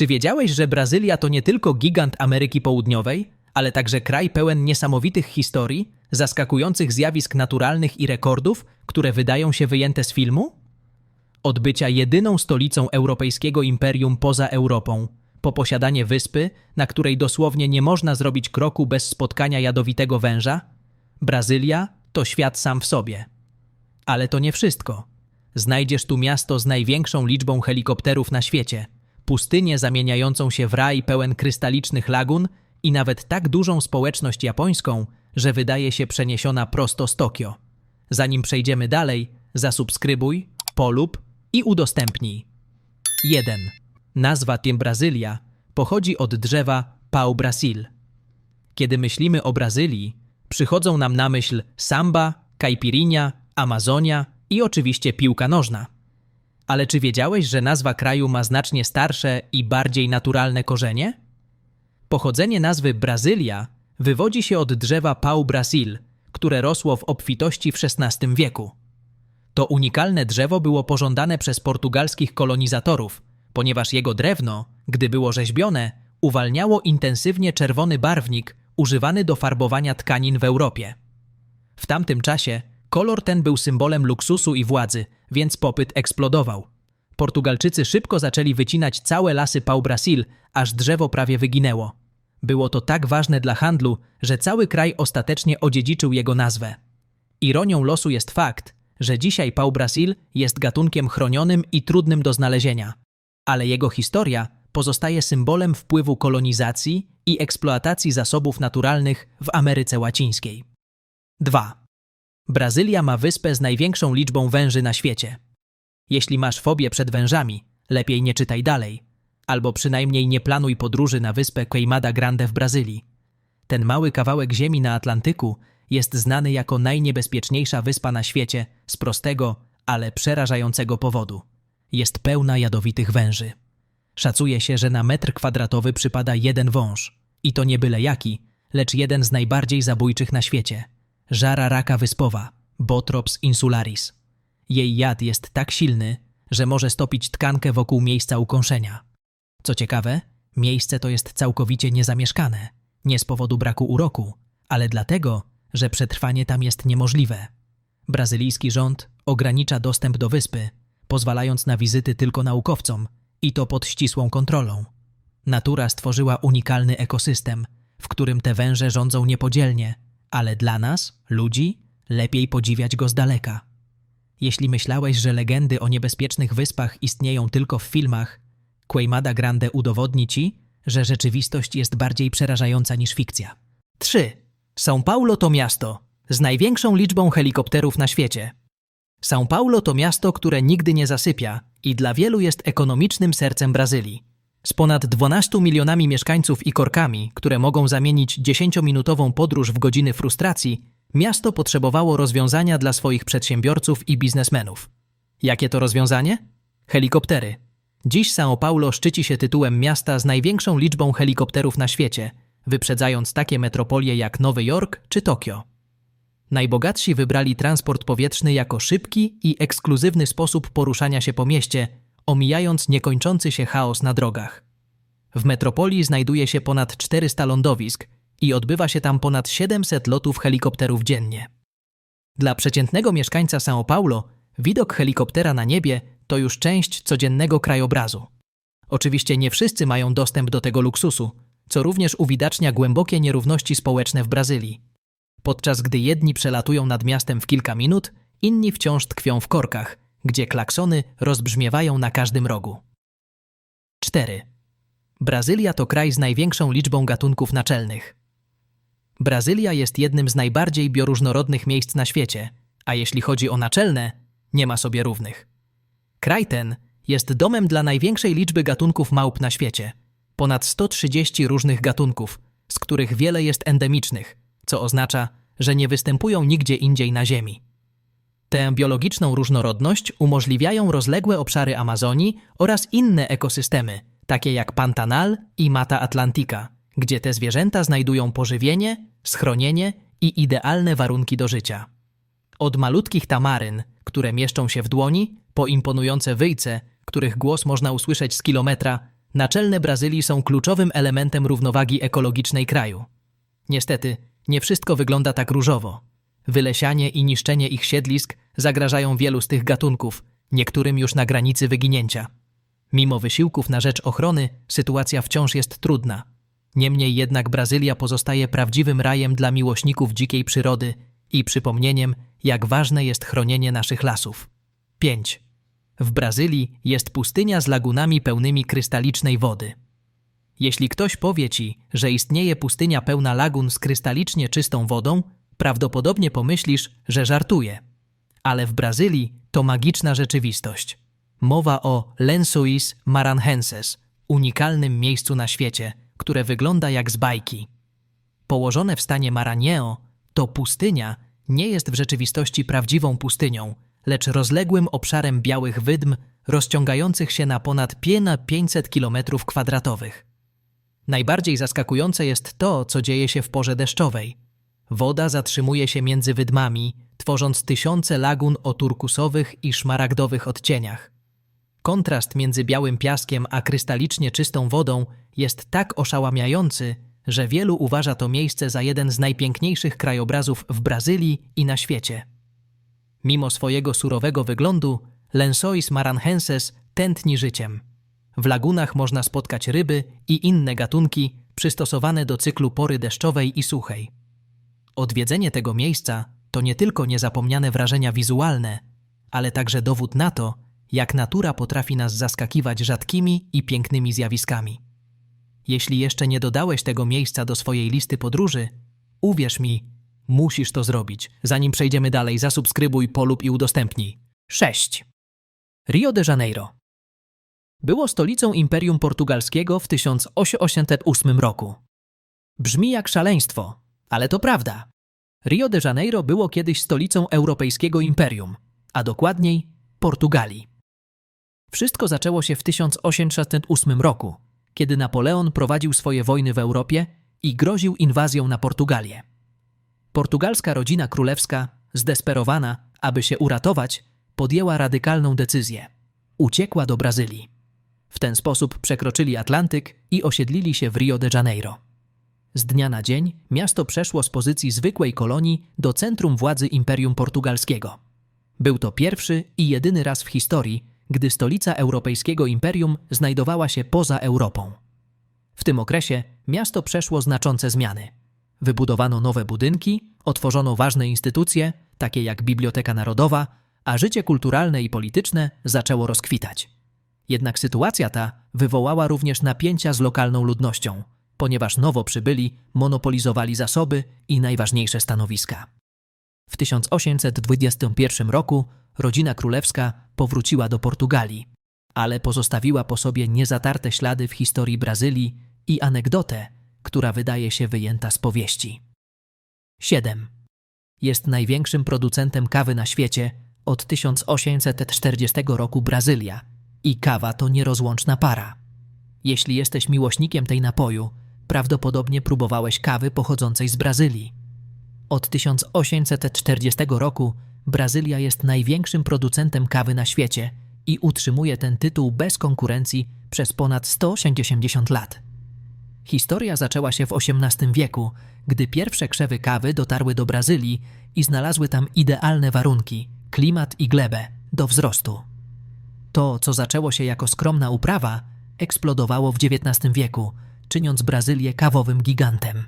Czy wiedziałeś, że Brazylia to nie tylko gigant Ameryki Południowej, ale także kraj pełen niesamowitych historii, zaskakujących zjawisk naturalnych i rekordów, które wydają się wyjęte z filmu? Od bycia jedyną stolicą europejskiego imperium poza Europą, po posiadanie wyspy, na której dosłownie nie można zrobić kroku bez spotkania jadowitego węża, Brazylia to świat sam w sobie. Ale to nie wszystko. Znajdziesz tu miasto z największą liczbą helikopterów na świecie, pustynię zamieniającą się w raj pełen krystalicznych lagun i nawet tak dużą społeczność japońską, że wydaje się przeniesiona prosto z Tokio. Zanim przejdziemy dalej, zasubskrybuj, polub i udostępnij. 1. Nazwa tym Brazylia pochodzi od drzewa Pau Brasil. Kiedy myślimy o Brazylii, przychodzą nam na myśl samba, caipirinha, Amazonia i oczywiście piłka nożna. Ale czy wiedziałeś, że nazwa kraju ma znacznie starsze i bardziej naturalne korzenie? Pochodzenie nazwy Brazylia wywodzi się od drzewa Pau Brasil, które rosło w obfitości w XVI wieku. To unikalne drzewo było pożądane przez portugalskich kolonizatorów, ponieważ jego drewno, gdy było rzeźbione, uwalniało intensywnie czerwony barwnik używany do farbowania tkanin w Europie. W tamtym czasie kolor ten był symbolem luksusu i władzy, więc popyt eksplodował. Portugalczycy szybko zaczęli wycinać całe lasy Pau Brasil, aż drzewo prawie wyginęło. Było to tak ważne dla handlu, że cały kraj ostatecznie odziedziczył jego nazwę. Ironią losu jest fakt, że dzisiaj Pau Brasil jest gatunkiem chronionym i trudnym do znalezienia, ale jego historia pozostaje symbolem wpływu kolonizacji i eksploatacji zasobów naturalnych w Ameryce Łacińskiej. 2. Brazylia ma wyspę z największą liczbą węży na świecie. Jeśli masz fobię przed wężami, lepiej nie czytaj dalej, albo przynajmniej nie planuj podróży na wyspę Queimada Grande w Brazylii. Ten mały kawałek ziemi na Atlantyku jest znany jako najniebezpieczniejsza wyspa na świecie z prostego, ale przerażającego powodu. Jest pełna jadowitych węży. Szacuje się, że na metr kwadratowy przypada jeden wąż. I to nie byle jaki, lecz jeden z najbardziej zabójczych na świecie. Żara raka wyspowa, Botrops insularis. Jej jad jest tak silny, że może stopić tkankę wokół miejsca ukąszenia. Co ciekawe, miejsce to jest całkowicie niezamieszkane. Nie z powodu braku uroku, ale dlatego, że przetrwanie tam jest niemożliwe. Brazylijski rząd ogranicza dostęp do wyspy, pozwalając na wizyty tylko naukowcom i to pod ścisłą kontrolą. Natura stworzyła unikalny ekosystem, w którym te węże rządzą niepodzielnie, ale dla nas, ludzi, lepiej podziwiać go z daleka. Jeśli myślałeś, że legendy o niebezpiecznych wyspach istnieją tylko w filmach, Queimada Grande udowodni ci, że rzeczywistość jest bardziej przerażająca niż fikcja. 3. São Paulo to miasto z największą liczbą helikopterów na świecie. São Paulo to miasto, które nigdy nie zasypia i dla wielu jest ekonomicznym sercem Brazylii. Z ponad 12 milionami mieszkańców i korkami, które mogą zamienić 10-minutową podróż w godziny frustracji, miasto potrzebowało rozwiązania dla swoich przedsiębiorców i biznesmenów. Jakie to rozwiązanie? Helikoptery. Dziś São Paulo szczyci się tytułem miasta z największą liczbą helikopterów na świecie, wyprzedzając takie metropolie jak Nowy Jork czy Tokio. Najbogatsi wybrali transport powietrzny jako szybki i ekskluzywny sposób poruszania się po mieście, omijając niekończący się chaos na drogach. W metropolii znajduje się ponad 400 lądowisk i odbywa się tam ponad 700 lotów helikopterów dziennie. Dla przeciętnego mieszkańca São Paulo widok helikoptera na niebie to już część codziennego krajobrazu. Oczywiście nie wszyscy mają dostęp do tego luksusu, co również uwidacznia głębokie nierówności społeczne w Brazylii. Podczas gdy jedni przelatują nad miastem w kilka minut, inni wciąż tkwią w korkach, gdzie klaksony rozbrzmiewają na każdym rogu. 4. Brazylia to kraj z największą liczbą gatunków naczelnych. Brazylia jest jednym z najbardziej bioróżnorodnych miejsc na świecie, a jeśli chodzi o naczelne, nie ma sobie równych. Kraj ten jest domem dla największej liczby gatunków małp na świecie ponad 130 różnych gatunków, z których wiele jest endemicznych, co oznacza, że nie występują nigdzie indziej na Ziemi. Tę biologiczną różnorodność umożliwiają rozległe obszary Amazonii oraz inne ekosystemy, takie jak Pantanal i Mata Atlantika, gdzie te zwierzęta znajdują pożywienie, schronienie i idealne warunki do życia. Od malutkich tamaryn, które mieszczą się w dłoni, po imponujące wyjce, których głos można usłyszeć z kilometra, Naczelne Brazylii są kluczowym elementem równowagi ekologicznej kraju. Niestety, nie wszystko wygląda tak różowo. Wylesianie i niszczenie ich siedlisk zagrażają wielu z tych gatunków, niektórym już na granicy wyginięcia. Mimo wysiłków na rzecz ochrony, sytuacja wciąż jest trudna. Niemniej jednak Brazylia pozostaje prawdziwym rajem dla miłośników dzikiej przyrody i przypomnieniem, jak ważne jest chronienie naszych lasów. 5. W Brazylii jest pustynia z lagunami pełnymi krystalicznej wody. Jeśli ktoś powie ci, że istnieje pustynia pełna lagun z krystalicznie czystą wodą, prawdopodobnie pomyślisz, że żartuje. Ale w Brazylii to magiczna rzeczywistość. Mowa o Lençóis Maranhenses, unikalnym miejscu na świecie, które wygląda jak z bajki. Położone w stanie Maranhão, to pustynia nie jest w rzeczywistości prawdziwą pustynią, lecz rozległym obszarem białych wydm rozciągających się na ponad 500 km kwadratowych. Najbardziej zaskakujące jest to, co dzieje się w porze deszczowej. Woda zatrzymuje się między wydmami, tworząc tysiące lagun o turkusowych i szmaragdowych odcieniach. Kontrast między białym piaskiem a krystalicznie czystą wodą jest tak oszałamiający, że wielu uważa to miejsce za jeden z najpiękniejszych krajobrazów w Brazylii i na świecie. Mimo swojego surowego wyglądu, Lençóis Maranhenses tętni życiem. W lagunach można spotkać ryby i inne gatunki przystosowane do cyklu pory deszczowej i suchej. Odwiedzenie tego miejsca to nie tylko niezapomniane wrażenia wizualne, ale także dowód na to, jak natura potrafi nas zaskakiwać rzadkimi i pięknymi zjawiskami. Jeśli jeszcze nie dodałeś tego miejsca do swojej listy podróży, uwierz mi, musisz to zrobić. Zanim przejdziemy dalej, zasubskrybuj, polub i udostępnij. 6. Rio de Janeiro było stolicą Imperium Portugalskiego w 1808 roku. Brzmi jak szaleństwo, ale to prawda. Rio de Janeiro było kiedyś stolicą europejskiego imperium, a dokładniej Portugalii. Wszystko zaczęło się w 1808 roku, kiedy Napoleon prowadził swoje wojny w Europie i groził inwazją na Portugalię. Portugalska rodzina królewska, zdesperowana, aby się uratować, podjęła radykalną decyzję. Uciekła do Brazylii. W ten sposób przekroczyli Atlantyk i osiedlili się w Rio de Janeiro. Z dnia na dzień miasto przeszło z pozycji zwykłej kolonii do centrum władzy Imperium Portugalskiego. Był to pierwszy i jedyny raz w historii, gdy stolica europejskiego imperium znajdowała się poza Europą. W tym okresie miasto przeszło znaczące zmiany. Wybudowano nowe budynki, otworzono ważne instytucje, takie jak Biblioteka Narodowa, a życie kulturalne i polityczne zaczęło rozkwitać. Jednak sytuacja ta wywołała również napięcia z lokalną ludnością, ponieważ nowo przybyli monopolizowali zasoby i najważniejsze stanowiska. W 1821 roku rodzina królewska powróciła do Portugalii, ale pozostawiła po sobie niezatarte ślady w historii Brazylii i anegdotę, która wydaje się wyjęta z powieści. 7. Jest największym producentem kawy na świecie od 1840 roku Brazylia i kawa to nierozłączna para. Jeśli jesteś miłośnikiem tej napoju, prawdopodobnie próbowałeś kawy pochodzącej z Brazylii. Od 1840 roku Brazylia jest największym producentem kawy na świecie i utrzymuje ten tytuł bez konkurencji przez ponad 180 lat. Historia zaczęła się w XVIII wieku, gdy pierwsze krzewy kawy dotarły do Brazylii i znalazły tam idealne warunki klimat i glebę do wzrostu. To, co zaczęło się jako skromna uprawa, eksplodowało w XIX wieku, czyniąc Brazylię kawowym gigantem.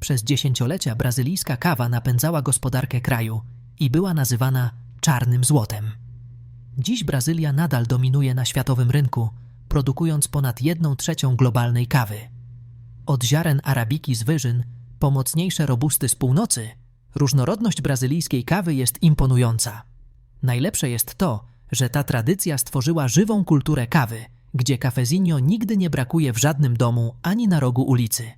Przez dziesięciolecia brazylijska kawa napędzała gospodarkę kraju i była nazywana czarnym złotem. Dziś Brazylia nadal dominuje na światowym rynku, produkując ponad jedną trzecią globalnej kawy. Od ziaren arabiki z wyżyn po mocniejsze robusty z północy, różnorodność brazylijskiej kawy jest imponująca. Najlepsze jest to, że ta tradycja stworzyła żywą kulturę kawy, gdzie kafezinho nigdy nie brakuje w żadnym domu ani na rogu ulicy.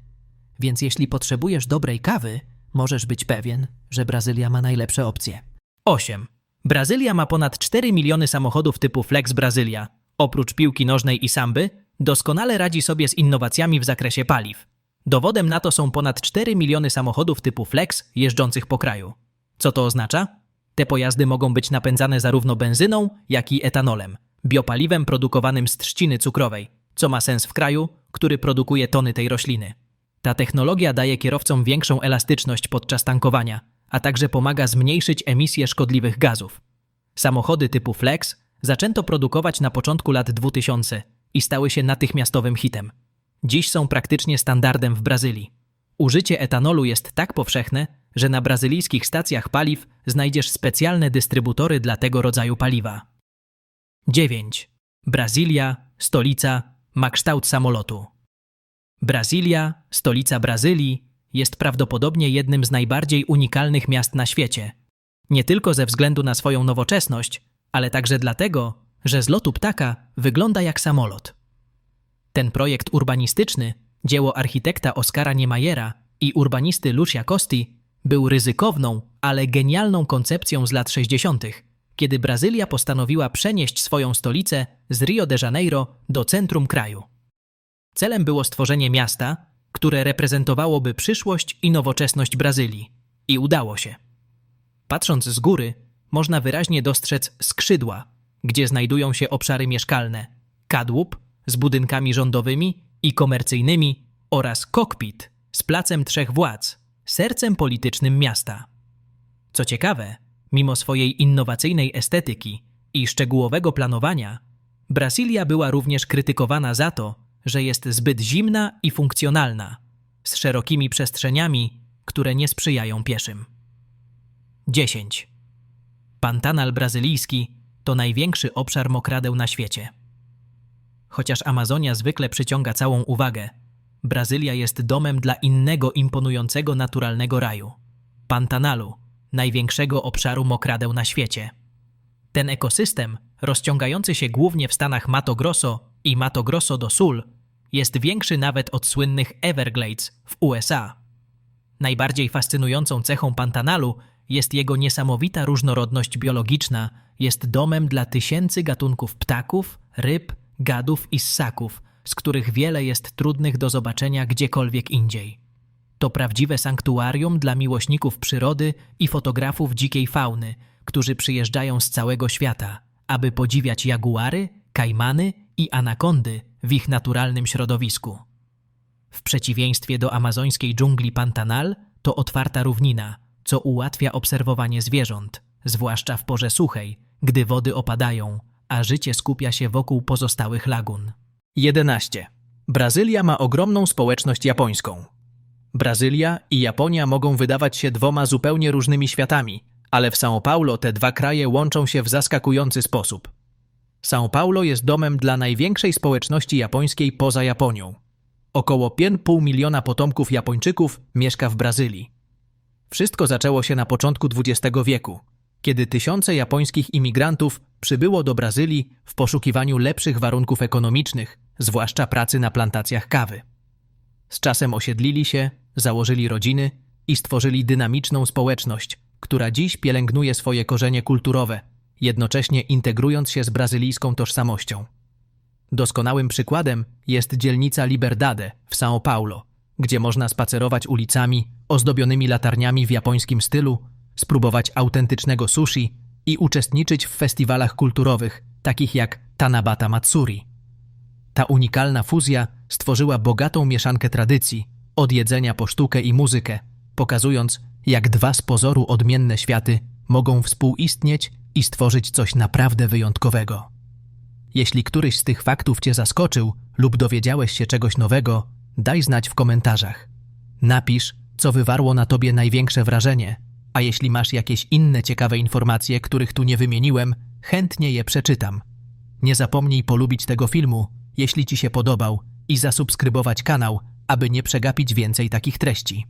Więc jeśli potrzebujesz dobrej kawy, możesz być pewien, że Brazylia ma najlepsze opcje. 8. Brazylia ma ponad 4 miliony samochodów typu Flex Brazylia. Oprócz piłki nożnej i samby, doskonale radzi sobie z innowacjami w zakresie paliw. Dowodem na to są ponad 4 miliony samochodów typu Flex jeżdżących po kraju. Co to oznacza? Te pojazdy mogą być napędzane zarówno benzyną, jak i etanolem, biopaliwem produkowanym z trzciny cukrowej, co ma sens w kraju, który produkuje tony tej rośliny. Ta technologia daje kierowcom większą elastyczność podczas tankowania, a także pomaga zmniejszyć emisję szkodliwych gazów. Samochody typu Flex zaczęto produkować na początku lat 2000 i stały się natychmiastowym hitem. Dziś są praktycznie standardem w Brazylii. Użycie etanolu jest tak powszechne, że na brazylijskich stacjach paliw znajdziesz specjalne dystrybutory dla tego rodzaju paliwa. 9. Brazylia, stolica, ma kształt samolotu. Brazylia, stolica Brazylii, jest prawdopodobnie jednym z najbardziej unikalnych miast na świecie. Nie tylko ze względu na swoją nowoczesność, ale także dlatego, że z lotu ptaka wygląda jak samolot. Ten projekt urbanistyczny, dzieło architekta Oskara Niemajera i urbanisty Lucia Costi, był ryzykowną, ale genialną koncepcją z lat 60., kiedy Brazylia postanowiła przenieść swoją stolicę z Rio de Janeiro do centrum kraju. Celem było stworzenie miasta, które reprezentowałoby przyszłość i nowoczesność Brazylii. I udało się. Patrząc z góry, można wyraźnie dostrzec skrzydła, gdzie znajdują się obszary mieszkalne, kadłub z budynkami rządowymi i komercyjnymi oraz kokpit z placem trzech władz, sercem politycznym miasta. Co ciekawe, mimo swojej innowacyjnej estetyki i szczegółowego planowania, Brazylia była również krytykowana za to, że jest zbyt zimna i funkcjonalna, z szerokimi przestrzeniami, które nie sprzyjają pieszym. 10. Pantanal brazylijski to największy obszar mokradeł na świecie. Chociaż Amazonia zwykle przyciąga całą uwagę, Brazylia jest domem dla innego imponującego naturalnego raju Pantanalu, największego obszaru mokradeł na świecie. Ten ekosystem, rozciągający się głównie w stanach Mato Grosso i Mato Grosso do Sul, jest większy nawet od słynnych Everglades w USA. Najbardziej fascynującą cechą Pantanalu jest jego niesamowita różnorodność biologiczna, jest domem dla tysięcy gatunków ptaków, ryb, gadów i ssaków, z których wiele jest trudnych do zobaczenia gdziekolwiek indziej. To prawdziwe sanktuarium dla miłośników przyrody i fotografów dzikiej fauny, którzy przyjeżdżają z całego świata, aby podziwiać jaguary, kajmany i anakondy w ich naturalnym środowisku. W przeciwieństwie do amazońskiej dżungli Pantanal, to otwarta równina, co ułatwia obserwowanie zwierząt, zwłaszcza w porze suchej, gdy wody opadają, a życie skupia się wokół pozostałych lagun. 11. Brazylia ma ogromną społeczność japońską. Brazylia i Japonia mogą wydawać się dwoma zupełnie różnymi światami, ale w São Paulo te dwa kraje łączą się w zaskakujący sposób. São Paulo jest domem dla największej społeczności japońskiej poza Japonią. Około 5,5 miliona potomków Japończyków mieszka w Brazylii. Wszystko zaczęło się na początku XX wieku, kiedy tysiące japońskich imigrantów przybyło do Brazylii w poszukiwaniu lepszych warunków ekonomicznych, zwłaszcza pracy na plantacjach kawy. Z czasem osiedlili się, założyli rodziny i stworzyli dynamiczną społeczność, która dziś pielęgnuje swoje korzenie kulturowe, jednocześnie integrując się z brazylijską tożsamością. Doskonałym przykładem jest dzielnica Liberdade w São Paulo, gdzie można spacerować ulicami ozdobionymi latarniami w japońskim stylu, spróbować autentycznego sushi i uczestniczyć w festiwalach kulturowych, takich jak Tanabata Matsuri. Ta unikalna fuzja stworzyła bogatą mieszankę tradycji, od jedzenia po sztukę i muzykę, pokazując, jak dwa z pozoru odmienne światy mogą współistnieć i stworzyć coś naprawdę wyjątkowego. Jeśli któryś z tych faktów Cię zaskoczył lub dowiedziałeś się czegoś nowego, daj znać w komentarzach. Napisz, co wywarło na Tobie największe wrażenie, a jeśli masz jakieś inne ciekawe informacje, których tu nie wymieniłem, chętnie je przeczytam. Nie zapomnij polubić tego filmu, jeśli Ci się podobał, i zasubskrybować kanał, aby nie przegapić więcej takich treści.